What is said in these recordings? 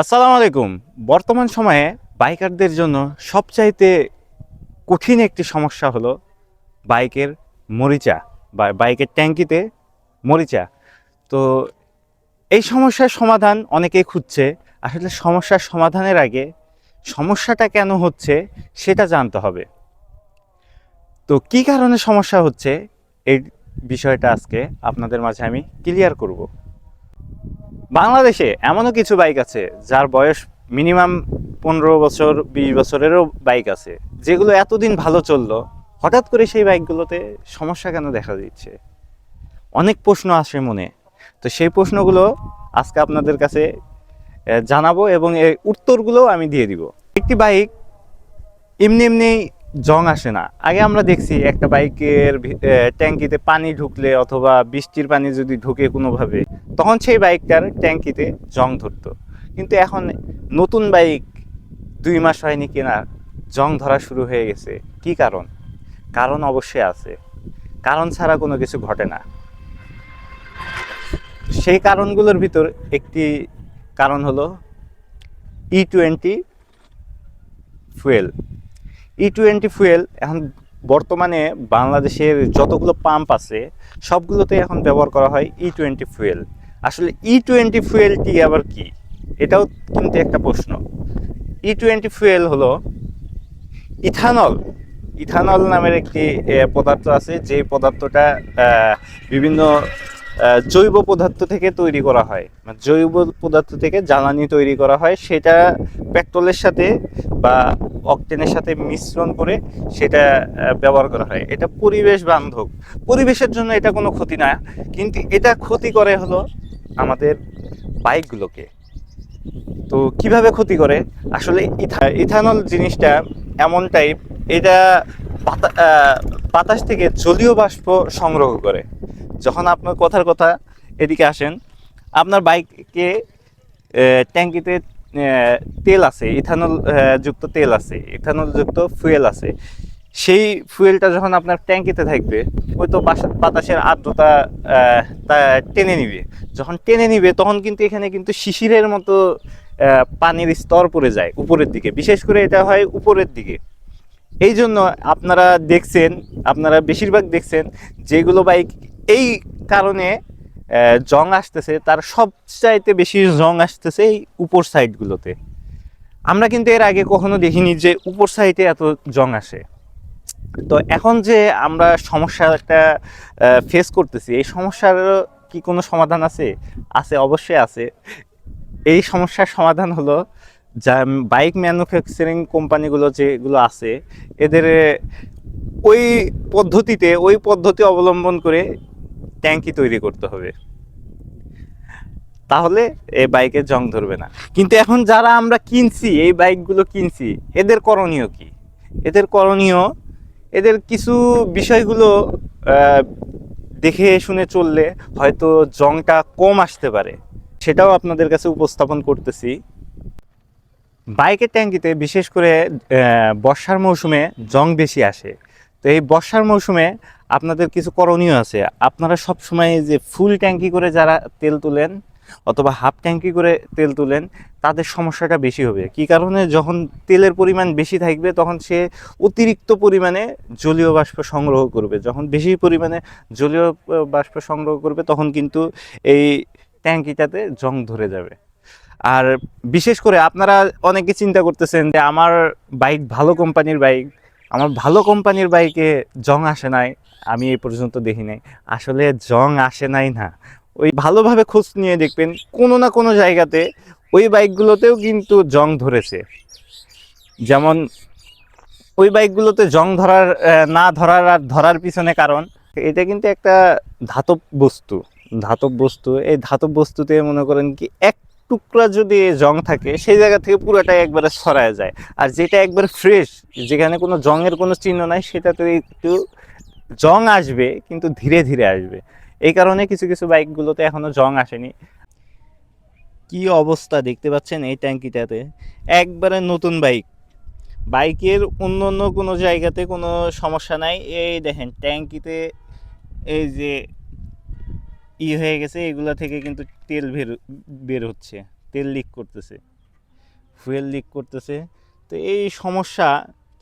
আসসালামু আলাইকুম। বর্তমান সময়ে বাইকারদের জন্য সবচাইতে কঠিন একটি সমস্যা হলো বাইকের মরিচা বা বাইকের ট্যাঙ্কিতে মরিচা। তো এই সমস্যার সমাধান অনেকেই খুঁজছে। আসলে সমস্যার সমাধানের আগে সমস্যাটা কেন হচ্ছে সেটা জানতে হবে। তো কি কারণে সমস্যা হচ্ছে এই বিষয়টা আজকে আপনাদের মাঝে আমি ক্লিয়ার করব। বাংলাদেশে এমনও কিছু বাইক আছে যার বয়স মিনিমাম পনেরো বছর, বিশ বছরেরও বাইক আছে, যেগুলো এতদিন ভালো চলল। হঠাৎ করে সেই বাইকগুলোতে সমস্যা কেন দেখা দিচ্ছে? অনেক প্রশ্ন আসে মনে। তো সেই প্রশ্নগুলো আজকে আপনাদের কাছে জানাব এবং এর উত্তরগুলোও আমি দিয়ে দিব। একটি বাইক এমনি এমনি জং আসে না। আগে আমরা দেখছি একটা বাইকের ট্যাঙ্কিতে পানি ঢুকলে অথবা বৃষ্টির পানি যদি ঢুকে কোনোভাবে, তখন সেই বাইকটার ট্যাঙ্কিতে জং ধরতো। কিন্তু এখন নতুন বাইক দুই মাস হয়নি কেনা জং ধরা শুরু হয়ে গেছে। কি কারণ? কারণ অবশ্যই আছে। কারণ ছাড়া কোনো কিছু ঘটে না। সেই কারণগুলোর ভিতর একটি কারণ হলো E twenty fuel E twenty fuel এখন বর্তমানে বাংলাদেশের যতগুলো পাম্প আছে, সবগুলোতে এখন ব্যবহার করা হয় ই টোয়েন্টি ফুয়েল আসলে ই টোয়েন্টি ফুয়েলটি আবার কি? এটাও কিন্তু একটা প্রশ্ন। ই টোয়েন্টি ফুয়েল হলো ইথানল। ইথানল নামের একটি পদার্থ আছে যে পদার্থটা বিভিন্ন জৈব পদার্থ থেকে তৈরি করা হয়। মানে জৈব পদার্থ থেকে জ্বালানি তৈরি করা হয়। সেটা পেট্রোলের সাথে বা অকটেনের সাথে মিশ্রণ করে সেটা ব্যবহার করা হয়। এটা পরিবেশ বান্ধব। পরিবেশের জন্য এটা কোনো ক্ষতি না। কিন্তু এটা ক্ষতি করে হলো আমাদের বাইকগুলোকে। তো কীভাবে ক্ষতি করে? আসলে ইথা- ইথানল জিনিসটা এমন টাইপ এটা বাতাস থেকে জলীয় বাষ্প সংগ্রহ করে। যখন আপনার কথার কথা এদিকে আসেন, আপনার বাইকে ট্যাঙ্কিতে তেল আছে, ইথানল যুক্ত তেল আছে, ইথানল যুক্ত ফুয়েল আছে। সেই ফুয়েলটা যখন আপনার ট্যাঙ্কিতে থাকবে, ওই তো বাতাসের আর্দ্রতা টেনে নিবে। যখন টেনে নিবে, তখন কিন্তু এখানে কিন্তু শিশিরের মতো পানির স্তর পড়ে যায় উপরের দিকে। বিশেষ করে এটা হয় উপরের দিকে। এই জন্য আপনারা দেখছেন, আপনারা বেশিরভাগ দেখছেন, যেগুলো বাইক এই কারণে জং আসতেছে, তার সবচাইতে বেশি জং আসতেছে এই উপর সাইডগুলোতে। আমরা কিন্তু এর আগে কখনো দেখিনি যে উপর সাইডে এত জং আসে। তো এখন যে আমরা সমস্যা একটা ফেস করতেছি, এই সমস্যার কি কোনো সমাধান আছে? আছে, অবশ্যই আছে। এই সমস্যার সমাধান হলো, যা বাইক ম্যানুফ্যাকচারিং কোম্পানিগুলো যেগুলো আছে, এদের ওই পদ্ধতিতে, ওই পদ্ধতি অবলম্বন করে ট্যাঙ্কি তৈরি করতে হবে। তাহলে এই বাইকে জং ধরবে না। কিন্তু এখন যারা আমরা কিনছি, এই বাইকগুলো কিনছি, এদের করণীয় কি? এদের করণীয়, এদের কিছু বিষয়গুলো দেখে শুনে চললে হয়তো জংটা কম আসতে পারে। সেটাও আপনাদের কাছে উপস্থাপন করতেছি। বাইকের ট্যাঙ্কিতে বিশেষ করে বর্ষার মৌসুমে জং বেশি আসে। তো এই বর্ষার মৌসুমে আপনাদের কিছু করণীয় আছে। আপনারা সব সময় যে ফুল ট্যাঙ্কি করে যারা তেল তুলেন অথবা হাফ ট্যাঙ্কি করে তেল তুলেন, তাদের সমস্যাটা বেশি হবে। কি কারণে? যখন তেলের পরিমাণ বেশি থাকবে, তখন সে অতিরিক্ত পরিমাণে জলীয় বাষ্প সংগ্রহ করবে। যখন বেশি পরিমাণে জলীয় বাষ্প সংগ্রহ করবে, তখন কিন্তু এই ট্যাঙ্কিটাতে জং ধরে যাবে। আর বিশেষ করে আপনারা অনেকে চিন্তা করতেছেন যে, আমার বাইক ভালো কোম্পানির বাইক। আমার ভালো কোম্পানির বাইকে জং আসে নাই, আমি এই পর্যন্ত দেখি নাই। আসলে জং আসে নাই না। ওই ভালোভাবে খোঁজ নিয়ে দেখবেন, কোনো না কোনো জায়গাতে ওই বাইকগুলোতেও কিন্তু জং ধরেছে। যেমন ওই বাইকগুলোতে জং ধরার না ধরার আর ধরার পিছনে কারণ, এটা কিন্তু একটা ধাতব বস্তু। ধাতব বস্তু, এই ধাতব বস্তুতে মনে করেন কি এক টুকরা যদি জং থাকে, সেই জায়গা থেকে পুরোটাই একবারে ছড়ায় যায়। আর যেটা একবার ফ্রেশ যেখানে কোনো জংয়ের কোনো চিহ্ন নাই, সেটাতে একটু জং আসবে, কিন্তু ধীরে ধীরে আসবে। এই কারণে কিছু কিছু বাইকগুলোতে এখনও জং আসেনি। কি অবস্থা দেখতে পাচ্ছেন এই ট্যাঙ্কিটাতে? একবারে নতুন বাইক। বাইকের অন্য অন্য কোনো জায়গাতে কোনো সমস্যা নাই। এই দেখেন, ট্যাঙ্কিতে এই যে ই হয়ে গেছে, এগুলো থেকে কিন্তু তেল বের বের হচ্ছে, তেল লিক করতেছে ফুয়েল লিক করতেছে। তো এই সমস্যা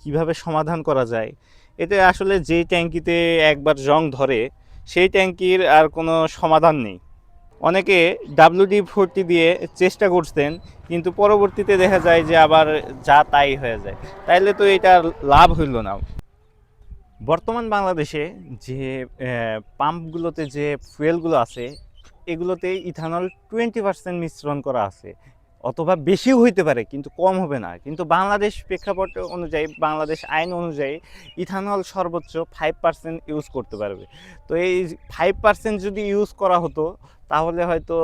কীভাবে সমাধান করা যায়? এতে আসলে যেই ট্যাঙ্কিতে একবার জং ধরে, সেই ট্যাঙ্কির আর কোনো সমাধান নেই। অনেকে ডাব্লিউডি ফোরটি দিয়ে চেষ্টা করছেন, কিন্তু পরবর্তীতে দেখা যায় যে আবার যা তাই হয়ে যায়। তাইলে তো এটা লাভ হইল না। বর্তমান বাংলাদেশে যে পাম্পগুলোতে যে ফুয়েলগুলো আছে এগুলোতে ইথানল টোয়েন্টি পার্সেন্ট মিশ্রণ করা আছে। অথবা বেশিও হইতে পারে, কিন্তু কম হবে না। কিন্তু বাংলাদেশ প্রেক্ষাপট অনুযায়ী, বাংলাদেশ আইন অনুযায়ী ইথানল সর্বোচ্চ ফাইভ পার্সেন্ট ইউজ করতে পারবে। তো এই ফাইভ পার্সেন্ট যদি ইউজ করা হতো, তাহলে হয়তো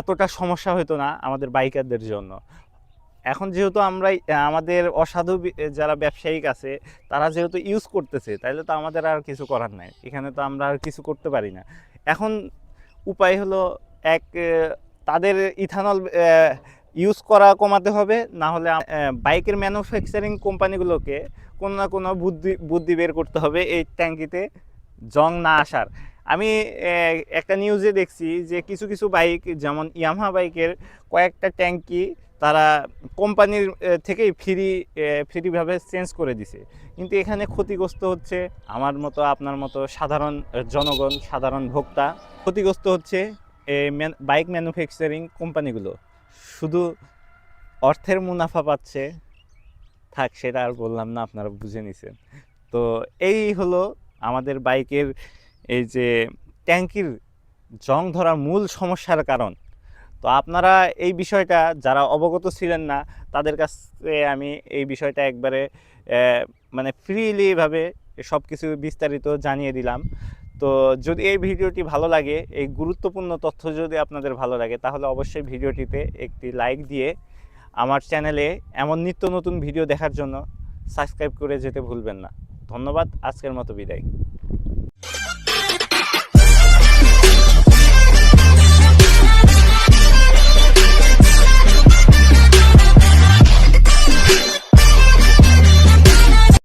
এতটা সমস্যা হতো না আমাদের বাইকারদের জন্য। এখন যেহেতু আমরা, আমাদের অসাধু যারা ব্যবসায়িক আছে, তারা যেহেতু ইউজ করতেছে তাহলে তো আমাদের আর কিছু করার নাই। এখানে তো আমরা আর কিছু করতে পারি না। এখন উপায় হলো এক তাদের ইথানল ইউজ করা কমাতে হবে, না হলে বাইকের ম্যানুফ্যাকচারিং কোম্পানিগুলোকে কোনো না কোনো বুদ্ধি বুদ্ধি বের করতে হবে এই ট্যাঙ্কিতে জং না আসার। আমি একটা নিউজে দেখছি যে কিছু কিছু বাইক, যেমন ইয়ামাহা বাইকের কয়েকটা ট্যাঙ্কি তারা কোম্পানির থেকেই ফ্রি ফ্রিভাবে চেঞ্জ করে দিছে। কিন্তু এখানে ক্ষতিগ্রস্ত হচ্ছে আমার মতো, আপনার মতো সাধারণ জনগণ, সাধারণ ভোক্তা। ক্ষতিগ্রস্ত হচ্ছে বাইক ম্যানুফ্যাকচারিং কোম্পানিগুলো। শুধু অর্থের মুনাফা পাচ্ছে, থাক, সেটা আর বললাম না, আপনারা বুঝে নিছেন। তো এই হলো আমাদের বাইকের এই যে ট্যাঙ্কির জং ধরার মূল সমস্যার কারণ। তো আপনারা এই বিষয়টা, যারা অবগত ছিলেন না, তাদের কাছে আমি এই বিষয়টা একবারে মানে ফ্রিলিভাবে সব কিছু বিস্তারিত জানিয়ে দিলাম। তো যদি এই ভিডিওটি ভালো লাগে, এই গুরুত্বপূর্ণ তথ্য যদি আপনাদের ভালো লাগে, তাহলে অবশ্যই ভিডিওটিতে একটি লাইক দিয়ে আমার চ্যানেলে এমন নিত্য নতুন ভিডিও দেখার জন্য সাবস্ক্রাইব করে যেতে ভুলবেন না। ধন্যবাদ, আজকের মতো বিদায়।